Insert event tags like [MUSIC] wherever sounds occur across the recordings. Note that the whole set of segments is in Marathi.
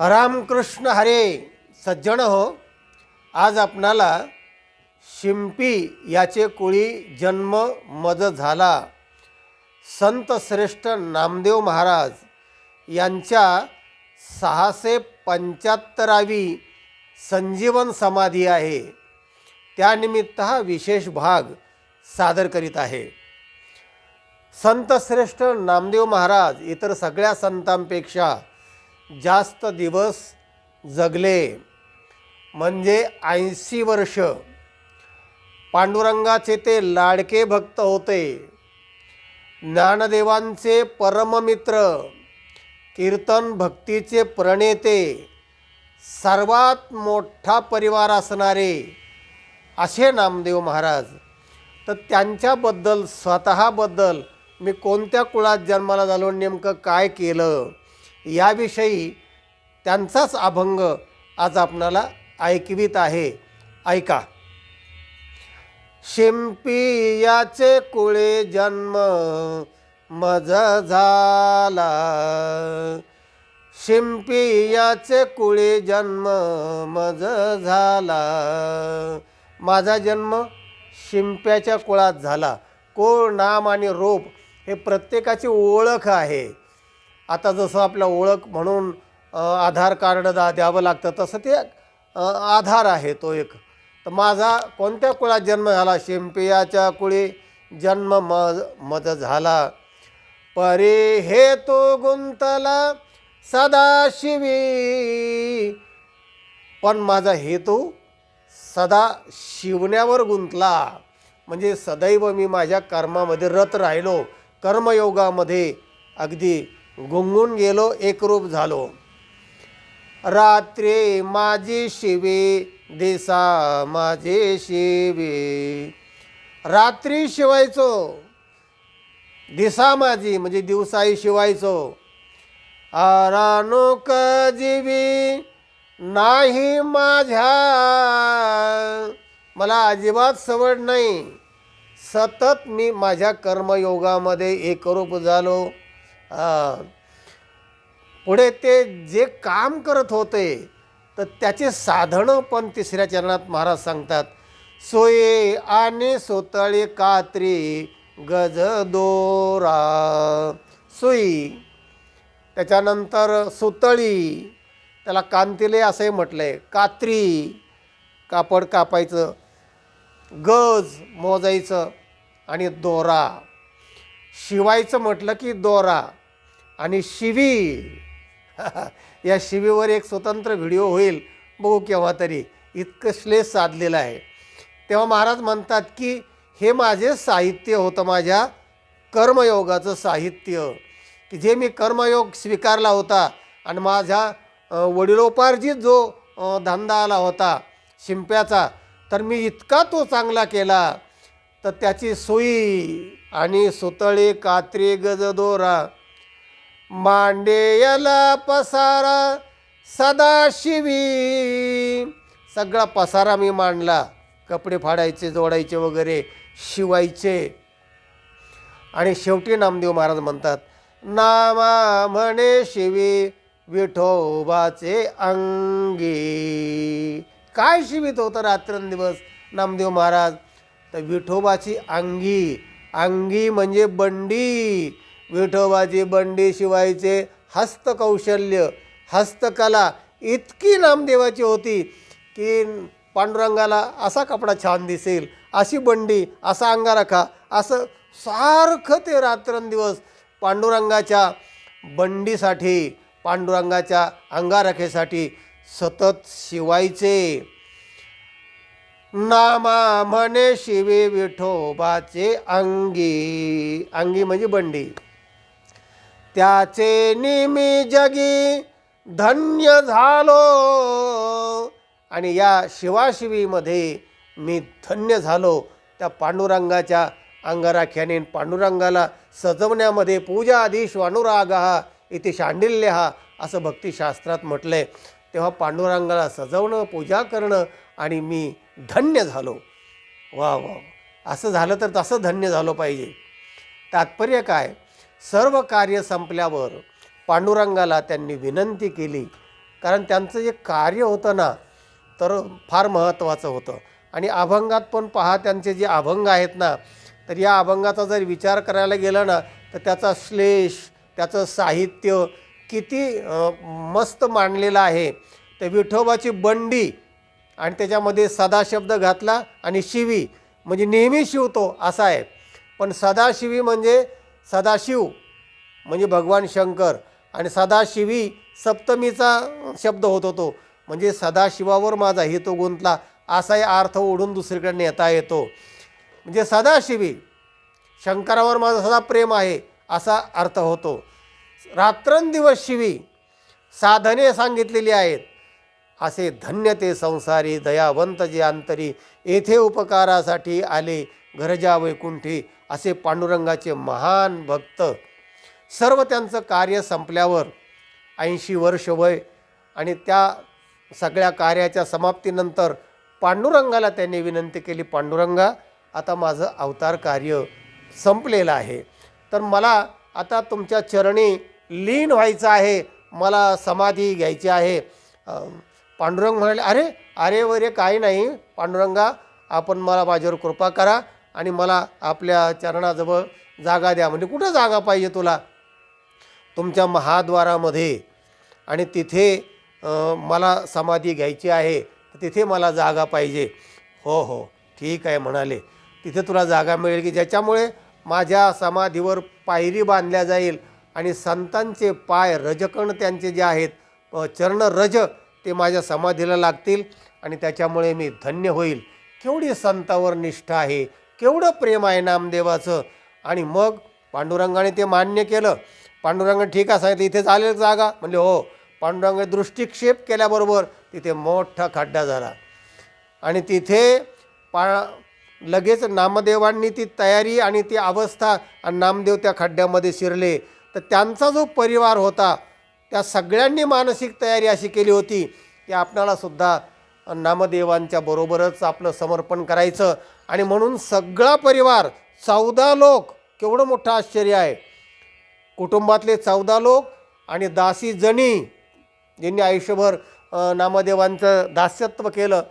रामकृष्ण हरे सज्जन हो. आज आपणाला शिंपी याचे कुळी जन्म मद झाला. संत श्रेष्ठ नामदेव महाराज यांच्या सहाशे पंच्याहत्तरावी संजीवन समाधी आहे. त्यानिमित्त हा विशेष भाग सादर करीत आहे. संत श्रेष्ठ नामदेव महाराज इतर सगळ्या संतांपेक्षा जास्त दिवस जगले. म्हणजे ऐंशी वर्ष. पांडुरंगाचे ते लाडके भक्त होते. ज्ञानदेवांचे परममित्र कीर्तन भक्तीचे प्रणेते सर्वात मोठा परिवार असणारे असे नामदेव महाराज. तर त्यांच्याबद्दल स्वतःबद्दल मी कोणत्या कुळात जन्माला झालो नेमकं काय केलं? याविषयी त्यांचाच अभंग आज आपणाला ऐकवीत आहे. ऐका. शिंपी याचे कुळे जन्म मज झाला. शिंपी याचे कुळे जन्म मज झाला. माझा जन्म शिंप्याच्या कुळात झाला. कोळ नाम आणि रोप हे प्रत्येकाची ओळख आहे. आता जसं आपलं ओळख म्हणून आधार कार्ड दा द्यावं लागतं तसं ते आधार आहे तो एक. तर माझा कोणत्या कुळात जन्म झाला? शिंपियाच्या कुळी जन्म मज मज झाला. परे हे तो गुंतला सदाशिवी. पण माझा हेतू सदा शिवण्यावर गुंतला. म्हणजे सदैव मी माझ्या कर्मामध्ये रत राहिलो. कर्मयोगामध्ये अगदी गुंगून गेलो एकरूप झालो. रात्री माझी शिवे दिसा माझे शिवे. रात्री शिवायचो दिसा माझी म्हणजे दिवसाही शिवायचो. आरानो जीवी नाही माझ्या. मला अजिबात सवड नाही. सतत मी माझ्या कर्मयोगामध्ये एकरूप झालो. पुढे ते जे काम करत होते तर त्याचे साधनं पण तिसऱ्या चरणात महाराज सांगतात सोये आणि सोतळे कात्री गज दोरा सुई. त्याच्यानंतर सुतळी त्याला कांतिले असंही म्हटलं आहे कात्री कापड कापायचं गज मोजायचं आणि दोरा. शिवायचं म्हटलं की दोरा. आणि शिवी. [LAUGHS] या शिवीवर एक स्वतंत्र व्हिडिओ होईल. बघू केव्हा तरी. इतकं श्लेष साधलेलं आहे. तेव्हा महाराज म्हणतात की हे माझे साहित्य होतं माझ्या कर्मयोगाचं साहित्य. की जे मी कर्मयोग स्वीकारला होता आणि माझ्या वडिलोपार्जित जो धंदा आला होता शिंप्याचा तर मी इतका तो चांगला केला. तर त्याची सोयी आणि सुतळे कात्री गजदोरा मांडेयला पसारा सदाशिवी. सगळा पसारा मी मांडला. कपडे फाडायचे जोडायचे वगैरे शिवायचे. आणि शेवटी नामदेव महाराज म्हणतात नामा म्हणे शिवी विठोबाचे अंगी. काय शिवित होतं रात्रंदिवस नामदेव महाराज? तर विठोबाची अंगी. अंगी म्हणजे बंडी. विठोबाची बंडी शिवायचे हस्तकौशल्य हस्तकला इतकी नामदेवाची होती की पांडुरंगाला असा कपडा छान दिसेल अशी बंडी असा अंगारखा असं सारखं ते रात्रंदिवस पांडुरंगाच्या बंडीसाठी पांडुरंगाच्या अंगारखेसाठी सतत शिवायचे. नामा म्हणे शिवे विठोबाचे अंगी अंगी म्हणजे बंडी. त्याचे निमी जगी धन्य झालो. आणि या शिवाशिवीमध्ये मी धन्य झालो. त्या पांडुरंगाच्या अंगराख्याने पांडुरंगाला सजवण्यामध्ये पूजा आधीश अनुराग हा इथे शांडिल्य हा असं भक्तिशास्त्रात म्हटलं आहे तेव्हा पांडुरंगाला सजवणं पूजा करणं आणि मी धन्य झालो. वा वा असं झालं तर तसं धन्य झालो पाहिजे. तात्पर्य काय? सर्व कार्य संपल्यावर पांडुरंगाला त्यांनी विनंती केली. कारण त्यांचं जे कार्य होतं ना तर फार महत्त्वाचं होतं. आणि अभंगात पण पहा त्यांचे जे अभंग आहेत ना तर या अभंगाचा जर विचार करायला गेला ना तर त्याचा श्लेष त्याचं साहित्य किती मस्त मांडलेलं आहे. तर विठोबाची बंडी आणि त्याच्यामध्ये सदाशब्द घातला आणि शिवी म्हणजे नेहमी शिवतो असा आहे. पण सदाशिवी म्हणजे सदाशिव म्हणजे भगवान शंकर. आणि सदाशिवी सप्तमीचा शब्द होत होतो. म्हणजे सदाशिवावर माझा हेतू गुंतला असाही अर्थ ओढून दुसरीकडे नेता येतो. म्हणजे सदाशिवी शंकरावर माझा सदा प्रेम आहे असा अर्थ होतो. रात्रंदिवस शिवी साधने सांगितलेली आहेत. असे धन्य ते संसारी दयावंत जे अंतरी येथे उपकारासाठी आले घरजा वैकुंठी असे पांडुरंगाचे महान भक्त. सर्व त्यांचं कार्य संपल्यावर ऐंशी वर्ष वय आणि त्या सगळ्या कार्याच्या समाप्तीनंतर पांडुरंगाला त्यांनी विनंती केली पांडुरंगा आता माझं अवतार कार्य संपलेलं आहे. तर मला आता तुमच्या चरणी लीन व्हायचं आहे मला समाधी घ्यायची आहे. पांडुरंग म्हणाले अरे अरे वरे काही नाही. पांडुरंगा आपण मला माझ्यावर कृपा करा. आणि मला आपल्या चरणाजवळ जागा द्या. म्हणजे कुठं जागा पाहिजे तुला? तुमच्या महाद्वारामध्ये. आणि तिथे मला समाधी घ्यायची आहे. तिथे मला जागा पाहिजे. हो हो. ठीक आहे म्हणाले. तिथे तुला जागा मिळेल की ज्याच्यामुळे माझ्या समाधीवर पायरी बांधल्या जाईल आणि संतांचे पाय रजकण त्यांचे जे आहेत चरण रज ते माझ्या समाधीला लागतील आणि त्याच्यामुळे मी धन्य होईल. केवढी संतावर निष्ठा आहे. केवढं प्रेम आहे नामदेवाचं? आणि मग पांडुरंगाने ते मान्य केलं. पांडुरंग ठीक आहे सांगितलं इथे चालेल जागा. म्हणले हो. पांडुरंग दृष्टिक्षेप केल्याबरोबर तिथे मोठा खड्डा झाला. आणि तिथे पा लगेच नामदेवांनी ती तयारी आणि ती अवस्था आणि नामदेव त्या खड्ड्यामध्ये शिरले. तर त्यांचा जो परिवार होता त्या सगळ्यांनी मानसिक तयारी अशी केली होती की आपणालासुद्धा नामदेवांच्या बरोबरच आपलं समर्पण करायचं. आणि म्हणून सगळा परिवार चौदा लोक केवढं मोठं आश्चर्य आहे. कुटुंबातले चौदा लोक आणि दासी जणी ज्यांनी आयुष्यभर नामदेवांचं दास्यत्व केलं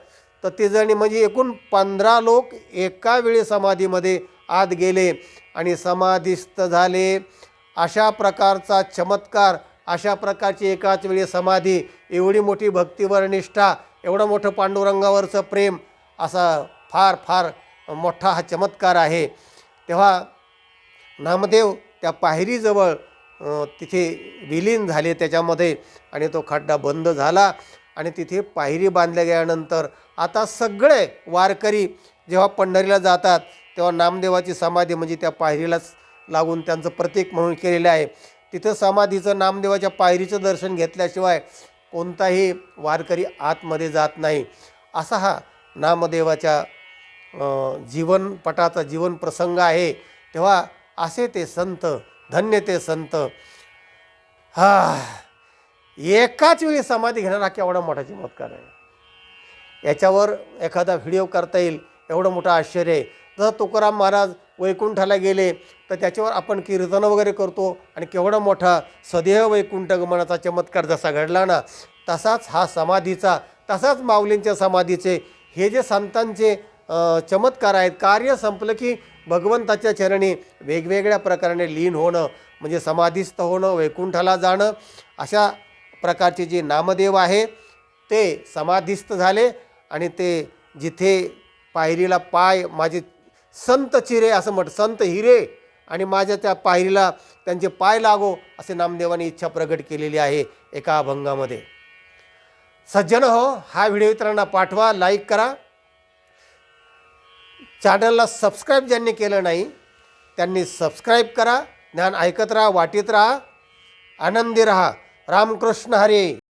तर ते जणी म्हणजे एकूण पंधरा लोक एका वेळी समाधीमध्ये आत गेले आणि समाधीस्थ झाले. अशा प्रकारचा चमत्कार अशा प्रकारची एकाच वेळी समाधी एवढी मोठी भक्तीवर निष्ठा एवढं मोठं पांडुरंगावरचं प्रेम असा फार फार मोठा हा चमत्कार आहे. तेव्हा नामदेव त्या पायरीजवळ तिथे विलीन झाले त्याच्यामध्ये आणि तो खड्डा बंद झाला आणि तिथे पायरी बांधल्या गेल्यानंतर आता सगळे वारकरी जेव्हा पंढरीला जातात तेव्हा नामदेवाची समाधी म्हणजे त्या पायरीलाच लागून त्यांचं प्रतीक म्हणून केलेलं आहे. तिथं समाधीचं नामदेवाच्या पायरीचं दर्शन घेतल्याशिवाय कोणताही वारकरी आतमध्ये जात नाही. असा हा नामदेवाच्या जीवनपटाचा जीवन प्रसंग आहे तेव्हा असे ते संत धन्य ते संत. हा एकाच वेळी समाधी घेणारा केवढा मोठा चमत्कार आहे. याच्यावर एखादा व्हिडिओ करता येईल एवढं मोठं आश्चर्य आहे. जर तुकाराम महाराज वैकुंठाला गेले तर त्याच्यावर आपण कीर्तनं वगैरे करतो आणि केवढा मोठा सदैव वैकुंठ गमनाचा चमत्कार जसा घडला ना तसाच हा समाधीचा तसाच माऊलींच्या समाधीचे हे जे संतांचे चमत्कार आहेत. कार्य संपलं की भगवंताच्या चरणी वेगवेगळ्या प्रकाराने लीन होणं म्हणजे समाधीस्थ होणं वैकुंठाला जाणं अशा प्रकारचे जे नामदेव आहे ते समाधीस्थ झाले आणि ते जिथे पायरीला पाय माझे संत चिरे असं म्हट संत हिरे आणि माझ्या त्या पायरीला त्यांचे पाय लागो असे नामदेवाने इच्छा प्रगट केलेली आहे एका अभंगामध्ये. सज्जन हो हा व्हिडिओ इतरांना पाठवा लाईक करा. चॅनलला सबस्क्राईब ज्यांनी केलं नाही त्यांनी सबस्क्राईब करा ज्ञान ऐकत राहा वाटीत राहा आनंदी राहा. रामकृष्ण हरे.